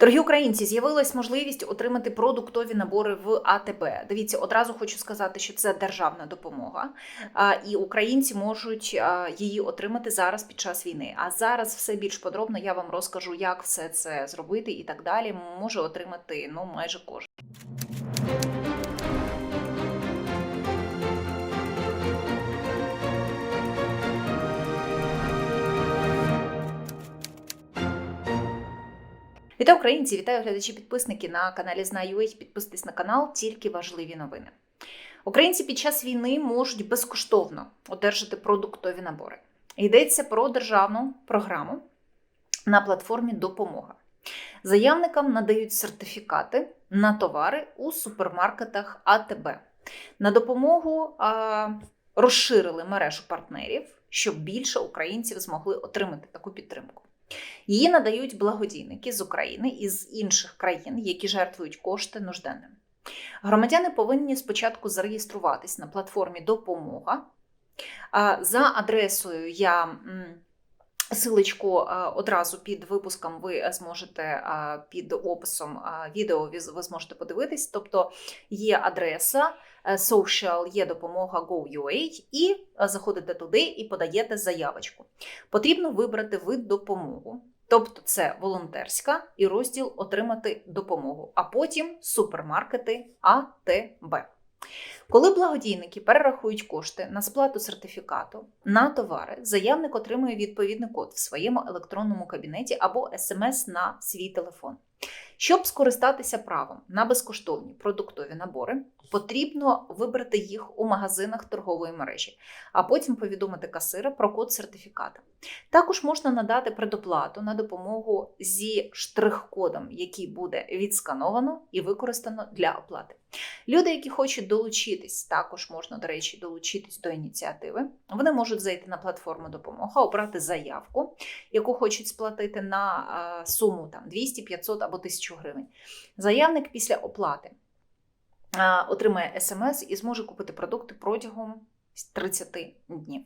Дорогі українці, з'явилась можливість отримати продуктові набори в АТБ. Дивіться, одразу хочу сказати, що це державна допомога, і українці можуть її отримати зараз під час війни. А зараз все більш подробно я вам розкажу, як все це зробити і так далі. Може отримати ну майже кожен. Вітаю українці! Вітаю глядачі підписники на каналі Знаю.ua. Підписуйтесь на канал, тільки важливі новини. Українці під час війни можуть безкоштовно одержати продуктові набори. Йдеться про державну програму на платформі Допомога. Заявникам надають сертифікати на товари у супермаркетах АТБ. На допомогу а, розширили мережу партнерів, щоб більше українців змогли отримати таку підтримку. Її надають благодійники з України і з інших країн, які жертвують кошти нужденним. Громадяни повинні спочатку зареєструватись на платформі Допомога. За адресою я силочку одразу під випуском ви зможете під описом відео ви зможете подивитись. Тобто є адреса е, social, є допомога Go.ua, і е, заходите туди і подаєте заявочку. Потрібно вибрати вид допомогу. Тобто це волонтерська і розділ отримати допомогу, а потім супермаркети АТБ. Коли благодійники перерахують кошти на сплату сертифікату на товари, заявник отримує відповідний код в своєму електронному кабінеті або смс на свій телефон. Щоб скористатися правом на безкоштовні продуктові набори, потрібно вибрати їх у магазинах торгової мережі, а потім повідомити касира про код сертифіката. Також можна надати предоплату на допомогу зі штрих-кодом, який буде відскановано і використано для оплати. Люди, які хочуть долучитись, також можна, до речі, долучитись до ініціативи. Вони можуть зайти на платформу допомога, обрати заявку, яку хочуть сплатити на е, суму там 200, 500 або 1000 гривень. Заявник після оплати е, отримає смс і зможе купити продукти протягом 30 днів.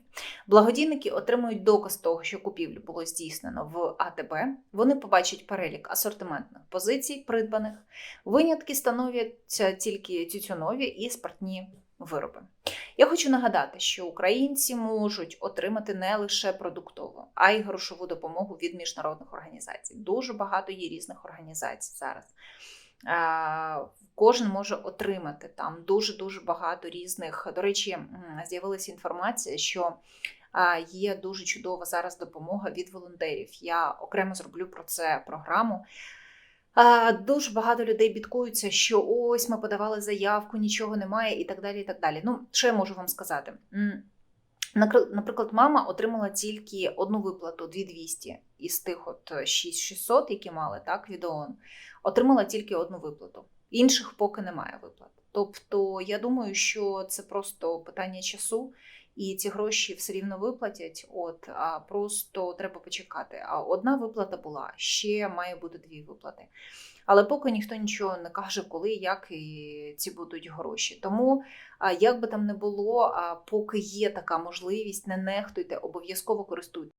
Благодійники отримують доказ того, що купівлю було здійснено в АТБ. Вони побачать перелік асортиментних позицій, придбаних. Винятки становляться тільки тютюнові і спиртні вироби. Я хочу нагадати, що українці можуть отримати не лише продуктову, а й грошову допомогу від міжнародних організацій. Дуже багато є різних організацій зараз. Е, Кожен може отримати там дуже дуже багато різних. До речі, з'явилася інформація, що е, є дуже чудова зараз допомога від волонтерів. Я окремо зроблю про це програму. Е, Дуже багато людей бідкуються, що ось ми подавали заявку, нічого немає, і так далі. і так далі. Ну, що я можу вам сказати? Наприклад, мама отримала тільки одну виплату 2200 із тих от 6600, які мали так від ООН, отримала тільки одну виплату. Інших поки немає виплат. Тобто, я думаю, що це просто питання часу, і ці гроші все рівно виплатять. От а просто треба почекати. А одна виплата була, ще має бути дві виплати. Але поки ніхто нічого не каже, коли, як і ці будуть гроші. Тому, як би там не було, поки є така можливість, не нехтуйте, обов'язково користуйтесь.